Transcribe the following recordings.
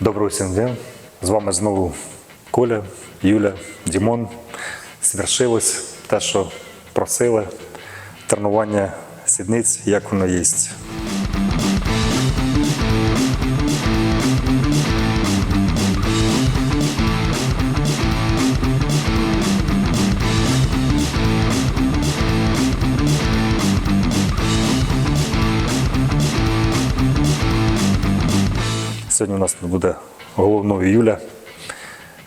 Доброго всім дня. З вами знову Коля, Юля, Дімон. Свершилось те, що просили. Тренування сідниць, як воно є. Сьогодні у нас тут буде головною Юля.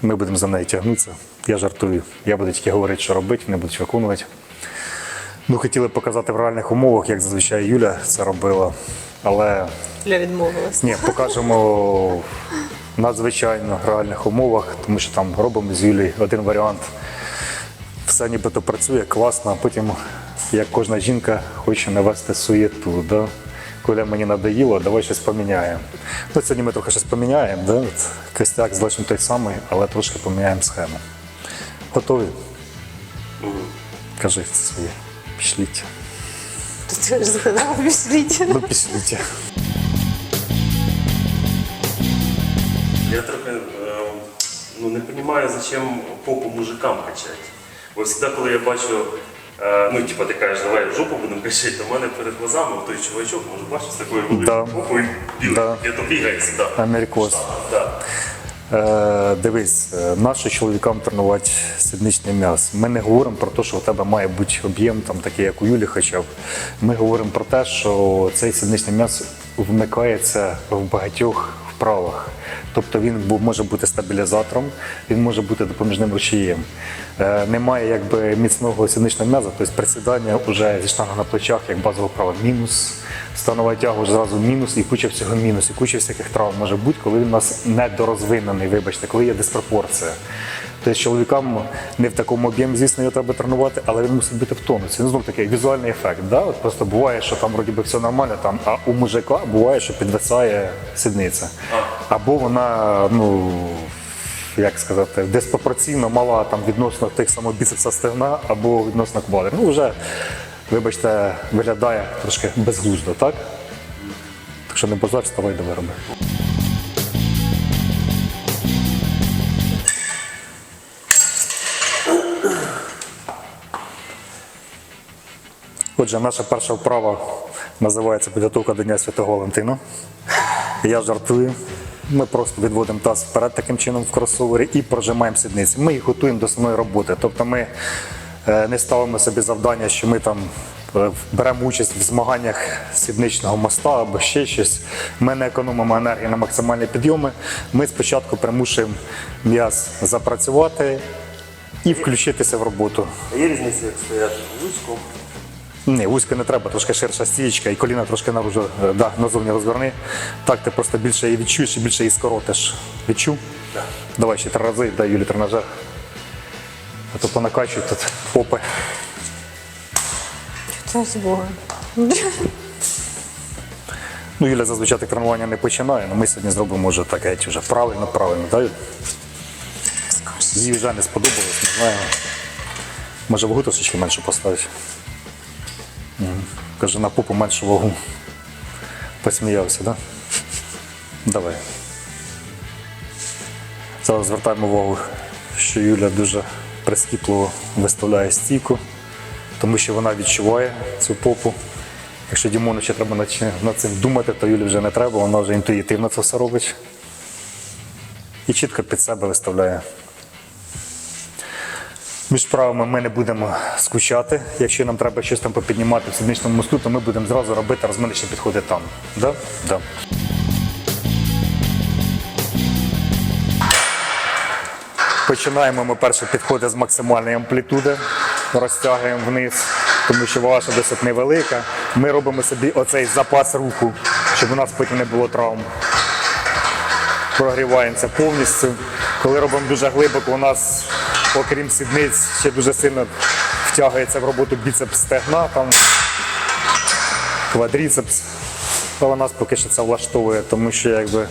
Ми будемо за нею тягнутися. Я жартую. Я буду тільки говорити, що робити, вони будуть виконувати. Ну, хотіли показати в реальних умовах, як зазвичай Юля це робила. Але Я відмовилась. ні, покажемо в надзвичайно реальних умовах, тому що там робимо з Юлією один варіант. Все нібито працює класно, а потім, як кожна жінка, хоче навести суєту. Да? Коля мені надоїло, давай щось поміняємо. Ну, сьогодні ми трохи щось поміняємо. Да? От Костяк залишимо той самий, але трошки поміняємо схему. Готові? Кажи своє. Пішліть. Ти ж згадала пішліть. Ну, пішліть. Я трохи е, ну, не розумію, зачем попу мужикам качати. Бо завжди, коли я бачу, ну, типа, ти кажеш, давай в жопу будемо качати, то в мене перед глазами той чувачок, може, бачиш, з такою великою Да. попою. Я то бігає завжди. Америкос. Да. Е, дивись, е, нащо чоловікам тренувати сідничне м'ясо? Ми не говоримо про те, що у тебе має бути об'єм, там такий, як у Юлі, хоча б. Ми говоримо про те, що цей сідничне м'ясо вмикається в багатьох вправах. Тобто він може бути стабілізатором, він може бути допоміжним рушієм. Е, немає якби міцного сідничного м'яза, тобто присідання вже зі штангою на плечах, як базове право, мінус. Станова тяга вже зразу мінус і куча всього мінус, і куча всяких травм може бути, коли він у нас недорозвинений, вибачте, коли є диспропорція. Тобто чоловікам не в такому об'ємі, звісно, його треба тренувати, але він мусить бути в тонусі. Ну, знов такий візуальний ефект. Да? От просто буває, що там вроді би все нормально, там, а у мужика буває, що підвисає сідниця. Або вона, ну. Як сказати, диспропорційно мала там відносно тих самих біцепса стегна або відносно квадри. Ну, вже, вибачте, виглядає трошки безглуздо, так? Так що не базар, вставай до вироби. Отже, наша перша вправа називається підготовка до Дня Святого Валентина. Я жартую. Ми просто відводимо таз вперед таким чином в кросовері і прожимаємо сідниці. Ми їх готуємо до самої роботи. Тобто ми е, не ставимо собі завдання, що ми там е, беремо участь в змаганнях сідничного моста або ще щось. Ми не економимо енергії на максимальні підйоми. Ми спочатку примушуємо м'яз запрацювати і включитися в роботу. Є різниця, як стояти вузько. Ні, вузько не треба, трошки ширша стієчка і коліна трошки наружу, е, да, назовні розверни. Так ти просто більше її відчуєш і більше її скоротиш. Відчув? Так. Давай ще три рази, дай Юлі тренажер. А то понакачують тут попи. Це з Богом. Ну, Юля зазвичай так тренування не починає, але ми сьогодні зробимо вже таке вже правильно, правильно, да? Юль? Їй вже не сподобалось, не знаю. Може вагу трошечки менше поставити. Каже, на попу меншу вагу. Посміявся, так? Да? Давай. Зараз звертаємо увагу, що Юля дуже прискіпливо виставляє стійку, тому що вона відчуває цю попу. Якщо Дімону ще треба над цим думати, то Юлі вже не треба, вона вже інтуїтивно це все робить. І чітко під себе виставляє. Між правами ми не будемо скучати. Якщо нам треба щось там попіднімати в сідничному мосту, то ми будемо зразу робити розминочні підходи там. Да? Да. Починаємо ми перші підходи з максимальної амплітуди, розтягуємо вниз, тому що ваша досить невелика. Ми робимо собі оцей запас руху, щоб у нас потім не було травм прогріваємося повністю. Коли робимо дуже глибоко, у нас, окрім сідниць, ще дуже сильно втягується в роботу біцепс стегна, там квадріцепс. Але нас поки що це влаштовує, тому що якби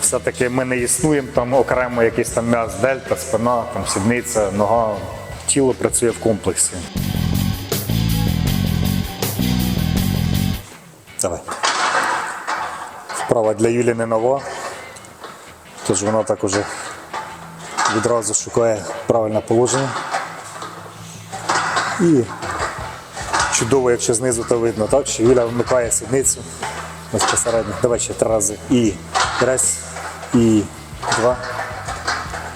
все-таки ми не існуємо там окремо якийсь там м'яз, дельта, спина, там сідниця, нога. Тіло працює в комплексі. Давай. Вправа для Юлі не нова. Тож вона так уже відразу шукає правильне положення. І чудово, якщо знизу то видно, так? Що Юля вмикає сідницю безпосередньо. Давай ще три рази. І раз, і два,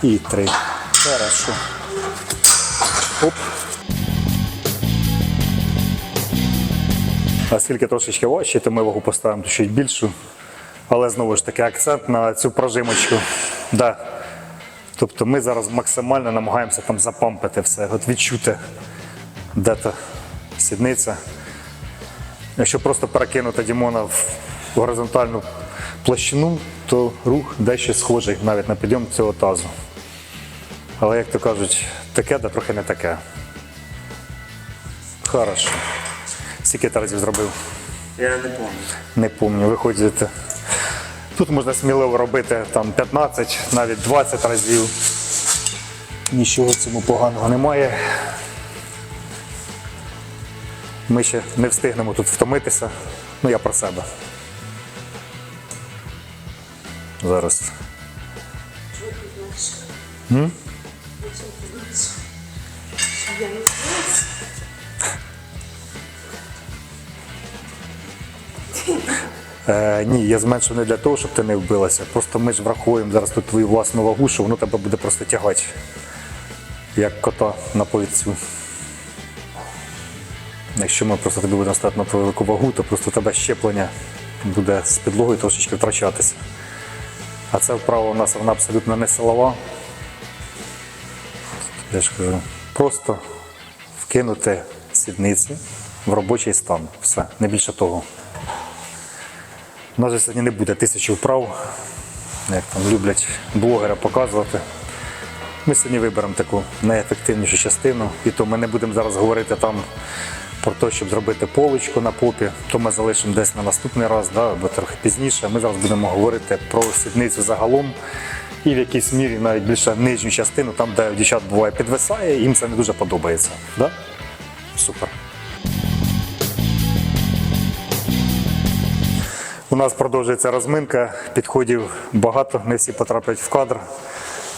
і три. Хорошо. Оп. А трошечки важче, то ми вагу поставимо чуть більшу. Але знову ж таки акцент на цю прожимочку. Да. Тобто ми зараз максимально намагаємося там запампити все, от відчути, де та сідниця. Якщо просто перекинути Дімона в горизонтальну площину, то рух дещо схожий навіть на підйом цього тазу. Але, як то кажуть, таке, да трохи не таке. Хорошо. Скільки ти разів зробив? Я не пам'ятаю. Не пам'ятаю, виходите. Тут можна сміливо робити там 15, навіть 20 разів. Нічого цьому поганого немає. Ми ще не встигнемо тут втомитися. Ну я про себе. Зараз. Е, ні, я зменшив не для того, щоб ти не вбилася. Просто ми ж враховуємо зараз тут твою власну вагу, що воно тебе буде просто тягати. Як кота на повідцю. Якщо ми просто тобі будемо ставити на твою велику вагу, то просто тебе щеплення буде з підлогою трошечки втрачатися. А це вправа у нас вона абсолютно не силова. Я ж кажу, просто вкинути сідниці в робочий стан. Все, не більше того. У нас же сьогодні не буде тисячі вправ, як там люблять блогера показувати. Ми сьогодні виберемо таку найефективнішу частину, і то ми не будемо зараз говорити там про те, щоб зробити полочку на попі, то ми залишимо десь на наступний раз, да, або трохи пізніше. Ми зараз будемо говорити про сідницю загалом і в якійсь мірі навіть більше нижню частину, там, де дівчат буває підвисає, їм це не дуже подобається. Да? Супер. У нас продовжується розминка, підходів багато, не всі потраплять в кадр,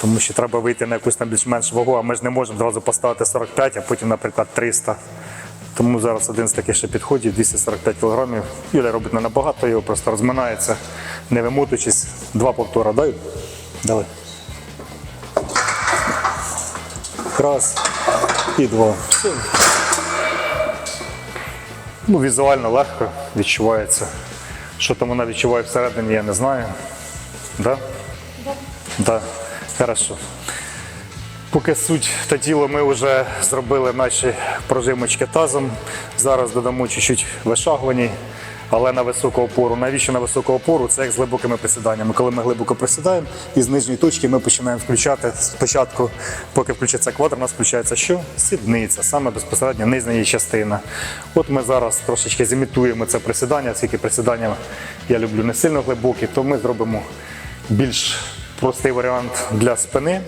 тому що треба вийти на якусь там більш-менш вагу, а ми ж не можемо одразу поставити 45, а потім, наприклад, 300. Тому зараз один з таких ще підходів 245 кг. Юля робить не набагато, його просто розминається, не вимотуючись. Два повтора, дай. Давай. Раз і два. Ну, візуально легко відчувається. Що там вона відчуває всередині, я не знаю. Да? Да. Хорошо. Поки суть та тіло ми вже зробили наші прожимочки тазом. Зараз додамо чуть-чуть вишагувань, але на високу опору. Навіщо на високу опору? Це як з глибокими присіданнями. Коли ми глибоко присідаємо, і з нижньої точки ми починаємо включати спочатку, поки включиться квадр, у нас включається що? Сідниця, саме безпосередньо нижня її частина. От ми зараз трошечки зімітуємо це присідання, оскільки присідання я люблю не сильно глибокі, то ми зробимо більш простий варіант для спини,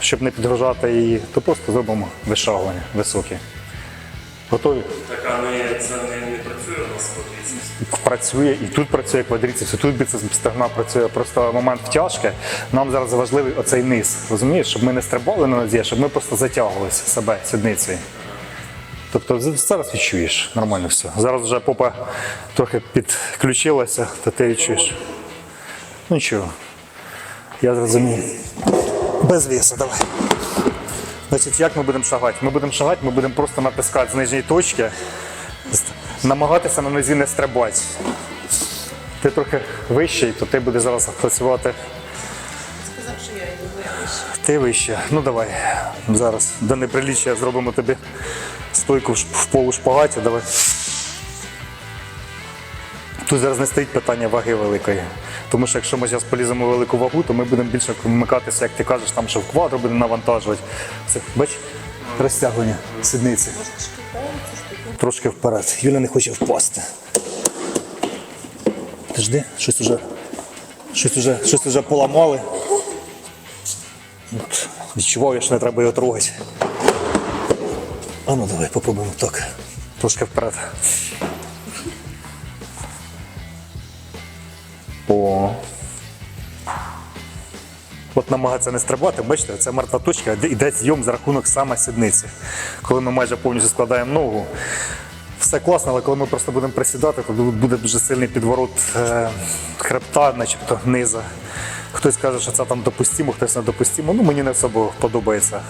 щоб не підгружати її, то просто зробимо вишагування високі. Готові? Так, не, це не, не працює у нас по Працює і тут працює квадріцепс, і тут біцепс стегна працює. Просто момент втяжки. Нам зараз важливий оцей низ. Розумієш, щоб ми не стрибали на нозі, щоб ми просто затягувалися себе сідницею. Тобто зараз відчуєш нормально все. Зараз вже попа трохи підключилася, то ти відчуєш. Ну нічого. Я зрозумів. Без весу, давай. Значить, як ми будемо шагати? Ми будемо шагати, ми будемо просто натискати з нижньої точки, намагатися на нозі не стрибати. Ти трохи вищий, то ти будеш зараз працювати. Сказав, що я вище. Ти вище. Ну давай. Зараз до неприліччя зробимо тобі стойку в ш- в полушпагаті. Давай. Тут зараз не стоїть питання ваги великої. Тому що якщо ми зараз поліземо велику вагу, то ми будемо більше вмикатися, як ти кажеш, там що в квадру будемо навантажувати. Це, бач, розтягування сідниці. Трошки вперед. Юля не хоче впасти. Ти жди, щось уже, щось уже, щось уже поламали. От, відчував я, що не треба його трогати. А ну давай попробуємо так. Трошки вперед. О. От намагатися не стрибати, бачите, це мертва точка, де йде зйом за рахунок саме сідниці. Коли ми майже повністю складаємо ногу, все класно, але коли ми просто будемо присідати, то буде дуже сильний підворот е, хребта, начебто низа. Хтось каже, що це там допустимо, хтось не допустимо. Ну мені не особо подобається.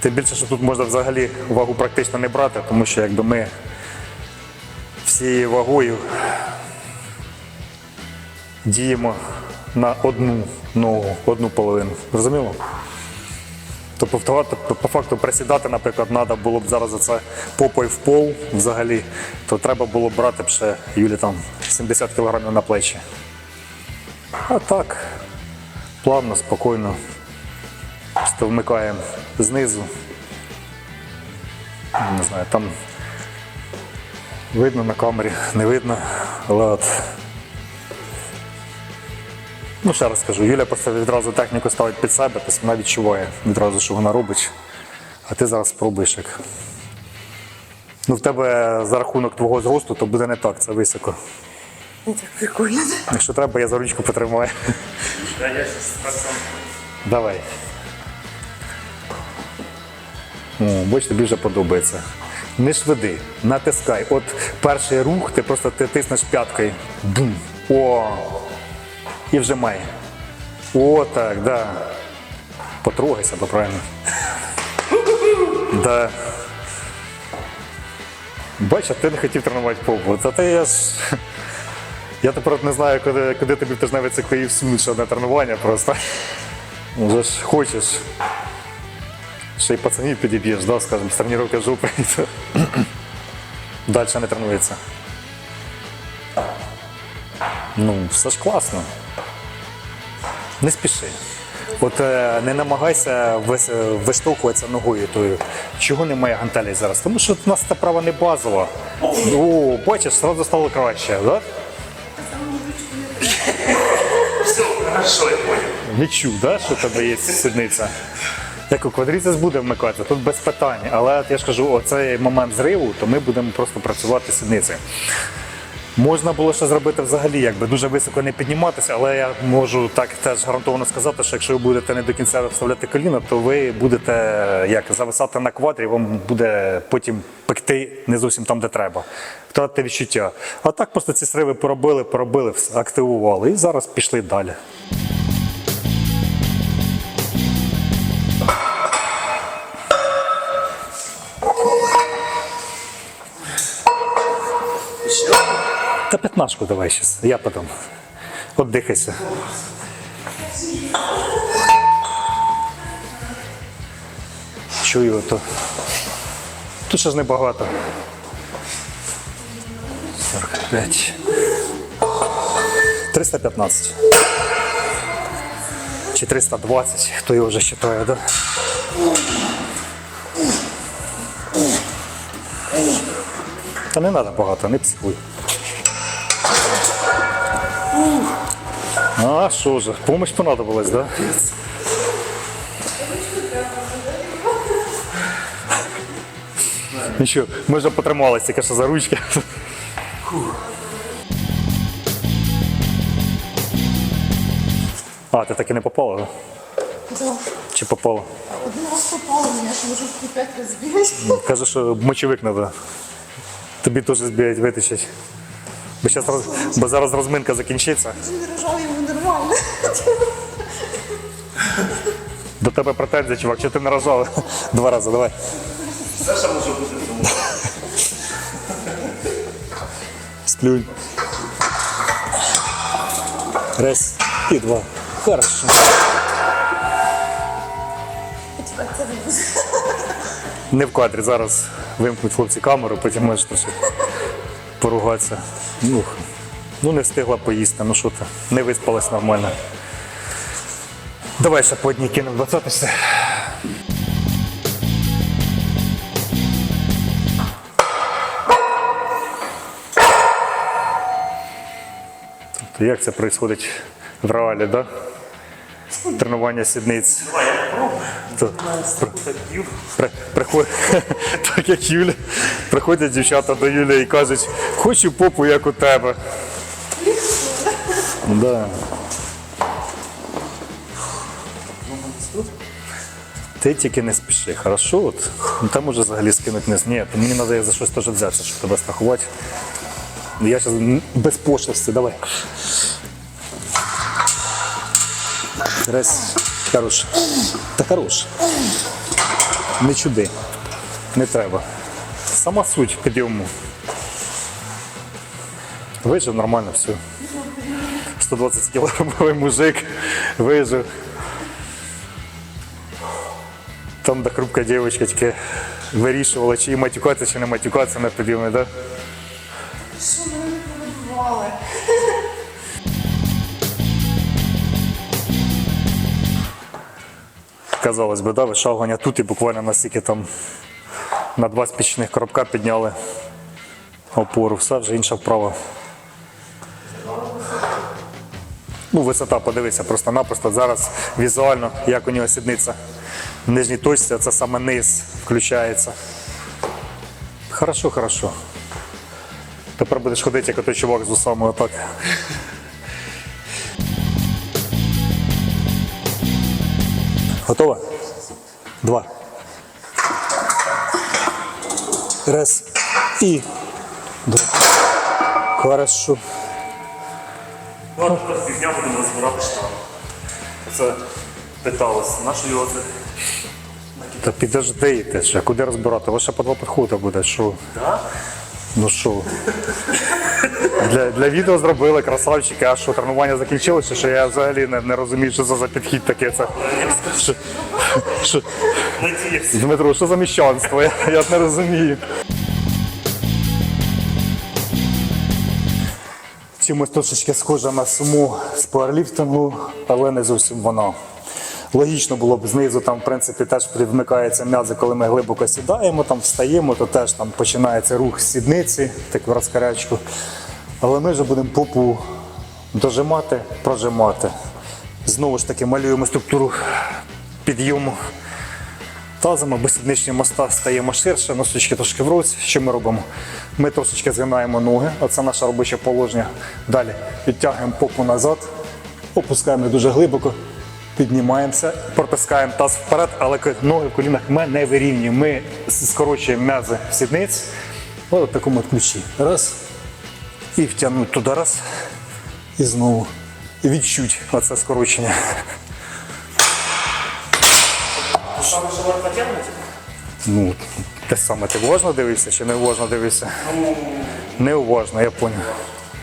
Тим більше, що тут можна взагалі вагу практично не брати, тому що якби ми всією вагою діємо на одну ногу, одну половину. Зрозуміло? Тобто по, по, факту присідати, наприклад, треба було б зараз за це попою в пол взагалі, то треба було б брати б ще Юлі там 70 кг на плечі. А так, плавно, спокійно. Просто вмикаємо знизу. Не знаю, там видно на камері, не видно, але от. Ну, ще раз скажу, Юля просто відразу техніку ставить під себе, тобто вона відчуває відразу, що вона робить. А ти зараз спробуєш як. Ну, в тебе за рахунок твого зросту, то буде не так, це високо. Ну, так прикольно. Якщо треба, я за ручку потримаю. Да, я. Давай. О, бач, тобі вже подобається. Не швиди, натискай. От перший рух, ти просто ти тиснеш п'яткою. Бум. О! І вжимай. О, так, да. Потрогайся, то правильно. Да. Бачиш, ти не хотів тренувати попу. Та ти я ж. Я тепер не знаю, куди, куди тобі тижневий циклі всунуть ще одне тренування просто. Вже ж хочеш. Ще й пацанів підіб'єш, да, скажімо, з тренування жопи. Далі не тренується. Ну, все ж класно. Не спіши. От е, не намагайся виштовхуватися ногою тою. Чого немає гантелей зараз? Тому що в нас ця права не базова. О, бачиш, одразу стало краще, так? Да? Все, хорошо, я понял. Відчув, да, що в тебе є сідниця. Як у квадріцес буде вмикатися, тут без питань. Але я ж кажу, оцей момент зриву, то ми будемо просто працювати сідницею. Можна було ще зробити взагалі, якби дуже високо не підніматися, але я можу так теж гарантовано сказати, що якщо ви будете не до кінця вставляти коліна, то ви будете як зависати на квадрі, вам буде потім пекти не зовсім там, де треба. Втратити відчуття. А так просто ці сриви поробили, поробили, активували і зараз пішли далі. Ще? Та п'ятнашку давай сейчас, я потом. Отдихайся. Чую то. Тут ще ж небагато. 45. 315. Чи 320, хто його вже вважає, да? Та не треба багато, не психуй. А, що ж, помощь понадобилась, да? Нічого, ми вже потрималися тільки що за ручки. А, ти так і не попала, да? Да. Чи попала? Один раз попало, меня ж може в п'ять раз збігати. Каже, що мочевик треба. Тобі теж збігають, витичать. Бо, щас роз... Бо зараз розминка закінчиться. Ти не рожав йому нормально. До тебе претензії, чувак, чи ти не рожав? Два рази, давай. Саша може бути тому. Сплюнь. Раз і два. Хорошо. Не. Не в кадрі. Зараз вимкнуть хлопці камеру, потім можеш трошки поругатися. Ну, ну не встигла поїсти, ну що ти, не виспалась нормально. Давай ще по одній кинемо двадцятися. Тобто як це відбувається в реалі, да? Тренування сідниць. Так як Юля. Приходять дівчата до Юлі і кажуть, хочу попу, як у тебе. Да. Ти тільки не спіши, хорошо? От. Ну, там уже взагалі скинути не з- Ні, то мені треба за щось теж взятися, щоб тебе страхувати. Ну, Я зараз без пошлості, давай. Раз. Хорош. Та хорош. Не чуди. Не треба. Сама суть підйому. Вижив нормально все. 120 кілограмовий мужик вижив. Там де хрупка дівчинка тільки вирішувала, чи матюкатися, чи не матюкатися на підйомі, так? Що мене не перебували? Казалось би, да, вишагування тут і буквально настільки там на два спічних коробка підняли опору. Все вже інша вправа. Ну, висота, подивися, просто-напросто зараз візуально, як у нього сідниця нижній точці, це саме низ включається. Хорошо, хорошо. Тепер будеш ходити, як той чувак з усами отак. Готова? Два. Раз. І. Два. Хорошо. Ну, а тепер півдня будемо розбирати штангу. Це питалося, на що його це? Та підожди, ти ще, куди розбирати? Лише по два підходи буде. Що? Да? Ну що? Для, для відео зробили красавчики, а що тренування закінчилося, що я взагалі не, не розумію, що це за підхід таке. Це. Що, що, Дмитро, що за міщанство? Я, я не розумію. Чимось трошечки схоже на суму з пауерліфтингу, але не зовсім воно. Логічно було б знизу, там, в принципі, теж вмикаються м'язи, коли ми глибоко сідаємо, там встаємо, то теж там починається рух сідниці, так розкарячку. Але ми вже будемо попу дожимати, прожимати. Знову ж таки малюємо структуру підйому тазом або сідничні моста стаємо ширше, носочки трошки врозь. Що ми робимо? Ми трошечки згинаємо ноги, оце наше робоче положення. Далі підтягуємо попу назад, опускаємо дуже глибоко, піднімаємося, протискаємо таз вперед, але ноги в колінах ми не вирівнюємо. Ми скорочуємо м'язи сідниць. Ось в такому ключі. Раз. І втягнути туди раз. І знову. І відчуть оце скорочення. Саме що варто тягнути? Ну, те саме, ти уважно дивишся чи не уважно дивишся? Не уважно, я зрозумів.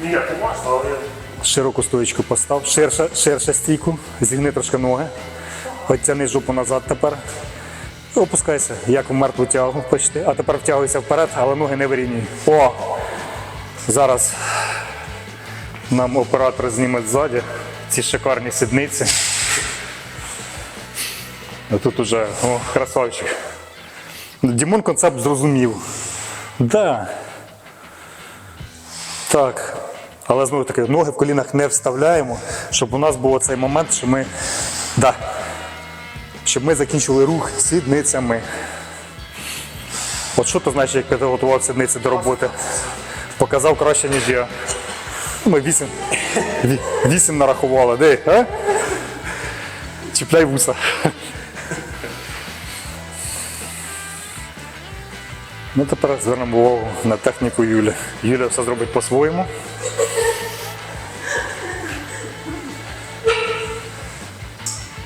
Ніяк не важно, але Широку стоїчку постав, ширше, ширше стійку, зігни трошки ноги, оттяни жопу назад тепер. І опускайся, як в мертву тягу почти. А тепер втягуйся вперед, але ноги не вирівнюй. О! Зараз нам оператор зніме ззаді ці шикарні сідниці. А тут уже о, красавчик. Дімон концепт зрозумів. Да. Так. Але знову таки, ноги в колінах не вставляємо, щоб у нас був цей момент, що ми. Да. Щоб ми закінчили рух сідницями. От що то значить, як підготував сідниці до роботи? Показав краще, ніж я. Ну, Ми вісім, вісім нарахували. Де? А? Чіпляй вуса. Ну, тепер звернемо увагу на техніку Юлі. Юля все зробить по-своєму.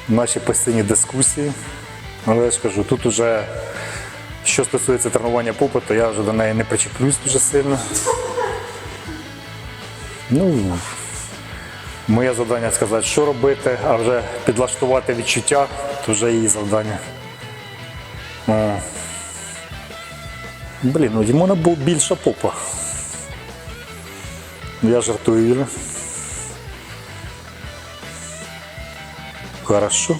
Наші постійні дискусії. Але я ж кажу, тут уже, що стосується тренування попи, то я вже до неї не причеплюсь дуже сильно. Ну, моє завдання сказати, що робити, а вже підлаштувати відчуття, то вже її завдання. Блін, у Дімона був більша попа. Я жартую, Юля. Хорошо.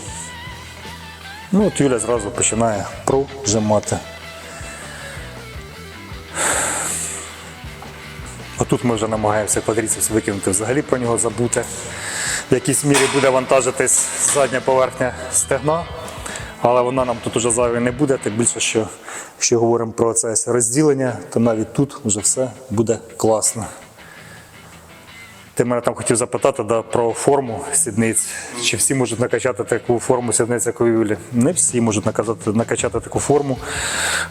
Ну от Юля зразу починає прожимати. Отут ми вже намагаємося квадріцепс викинути, взагалі про нього забути. В якійсь мірі буде вантажитись задня поверхня стегна, але вона нам тут уже зайвою не буде, тим більше, що якщо говоримо про це розділення, то навіть тут вже все буде класно. Ти мене там хотів запитати да, про форму сідниць. Чи всі можуть накачати таку форму сідниць, як у Юлі? Не всі можуть накачати, накачати таку форму.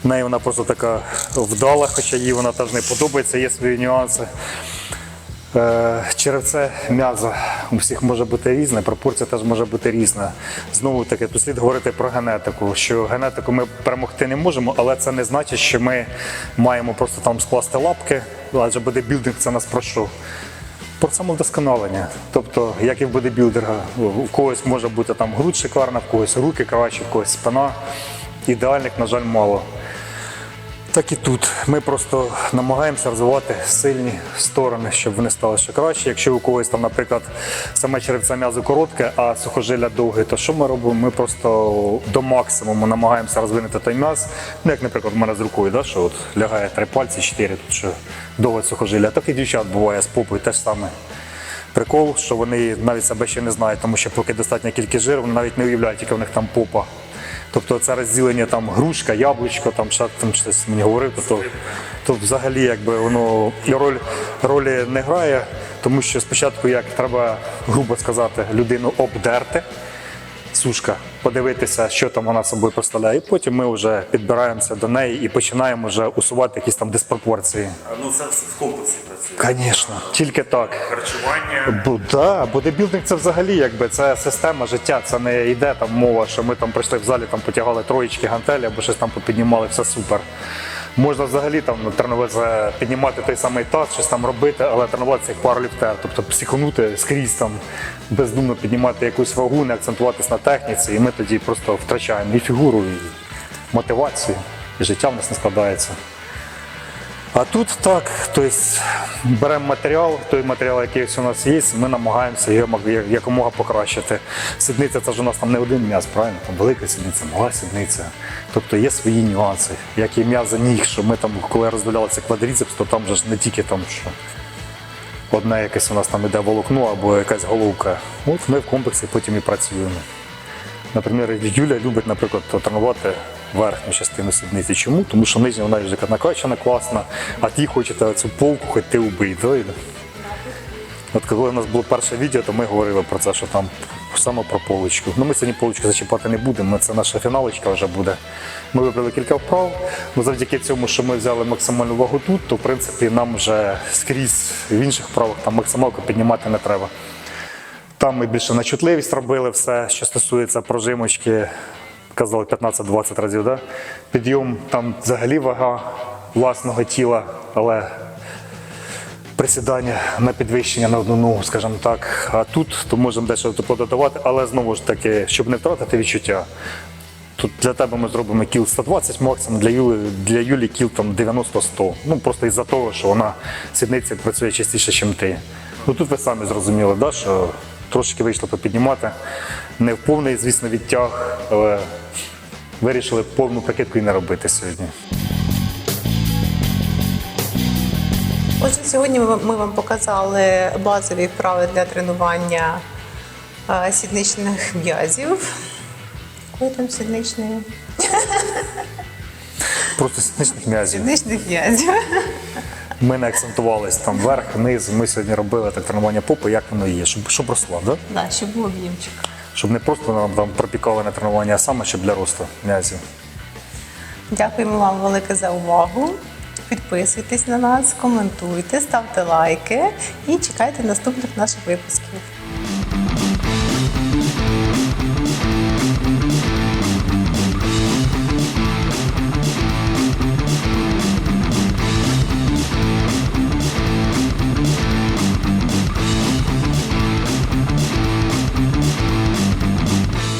В неї вона просто така вдала, хоча їй вона теж не подобається, є свої нюанси. Е, Черевце м'яза у всіх може бути різне, пропорція теж може бути різна. Знову таки, тут слід говорити про генетику, що генетику ми перемогти не можемо, але це не значить, що ми маємо просто там скласти лапки, адже бодибілдинг це нас про що? Про самовдосконалення. Тобто, як і в бодибілдинга, у когось може бути там грудь шикарна, в когось руки кращі, в когось спина. Ідеальних, на жаль, мало. Так і тут. Ми просто намагаємося розвивати сильні сторони, щоб вони стали ще краще. Якщо у когось там, наприклад, саме черевце м'язо коротке, а сухожилля довге, то що ми робимо? Ми просто до максимуму намагаємося розвинути той м'яз. Ну, як, наприклад, в мене з рукою, да, що от лягає три пальці, чотири, тут що довге сухожилля. Так і дівчат буває з попою теж саме. Прикол, що вони навіть себе ще не знають, тому що поки достатня кількість жиру, вони навіть не уявляють, яка в них там попа. Тобто це розділення там грушка, яблучко, там ще там щось мені говорив, то, то взагалі якби воно роль ролі не грає, тому що спочатку як треба, грубо сказати, людину обдерти, сушка, подивитися, що там вона собою представляє, і потім ми вже підбираємося до неї і починаємо вже усувати якісь там диспропорції. Ну це в комплексі. Звісно, тільки так. Харчування. Бо да, бодибілдинг це взагалі якби це система життя. Це не йде там мова, що ми там прийшли в залі, там потягали троєчки гантелі або щось там попіднімали, все супер. Можна взагалі там тренуватися, піднімати той самий таз, щось там робити, але тренуватися як парліфтер, тобто психонути скрізь там бездумно піднімати якусь вагу, не акцентуватись на техніці, і ми тоді просто втрачаємо і фігуру, і мотивацію, і життя в нас не складається. А тут так, тобто беремо матеріал, той матеріал, який у нас є, ми намагаємося його якомога покращити. Сідниця це ж у нас там не один м'яз, правильно? Там велика сідниця, мала сідниця. Тобто є свої нюанси, як і м'язи ніг, що ми там, коли розділялися квадріцепс, то там же ж не тільки там, що одне якесь у нас там іде волокно або якась головка. От ми в комплексі потім і працюємо. Наприклад, Юля любить, наприклад, тренувати верхню частину сідниці. Чому? Тому що нижня вона вже накачана, класна, а ті хочете цю полку, хоч ти убий. От коли у нас було перше відео, то ми говорили про це, що там саме про полочку. Ну ми сьогодні полочку зачіпати не будемо, це наша фіналочка вже буде. Ми вибрали кілька вправ. Ну, завдяки цьому, що ми взяли максимальну вагу тут, то в принципі нам вже скрізь в інших вправах там максималку піднімати не треба. Там ми більше на чутливість робили все, що стосується прожимочки, казали 15-20 разів. Да? Підйом там взагалі вага власного тіла, але присідання на підвищення на одну ногу, скажімо так. А тут то можемо дещо пододавати, але знову ж таки, щоб не втратити відчуття. Тут для тебе ми зробимо кіл 120 максимум, для Юлі, для Юлі кіл там 90-100. Ну просто із-за того, що вона сідниця працює частіше, ніж ти. Ну тут ви самі зрозуміли, да, що трошки вийшло попіднімати. Не в повний, звісно, відтяг, але вирішили повну прикидку і не робити сьогодні. Отже, сьогодні ми, вам показали базові вправи для тренування е, сідничних м'язів. Якої там сідничної? Просто сідничних м'язів. Сідничних м'язів. Ми не акцентувались там вверх, вниз. Ми сьогодні робили так тренування попи, як воно є, щоб, щоб росла, да? Да, щоб був об'ємчик. Щоб не просто нам там пропікали на тренування, а саме щоб для росту м'язів. Дякуємо вам велике за увагу. Підписуйтесь на нас, коментуйте, ставте лайки і чекайте наступних наших випусків.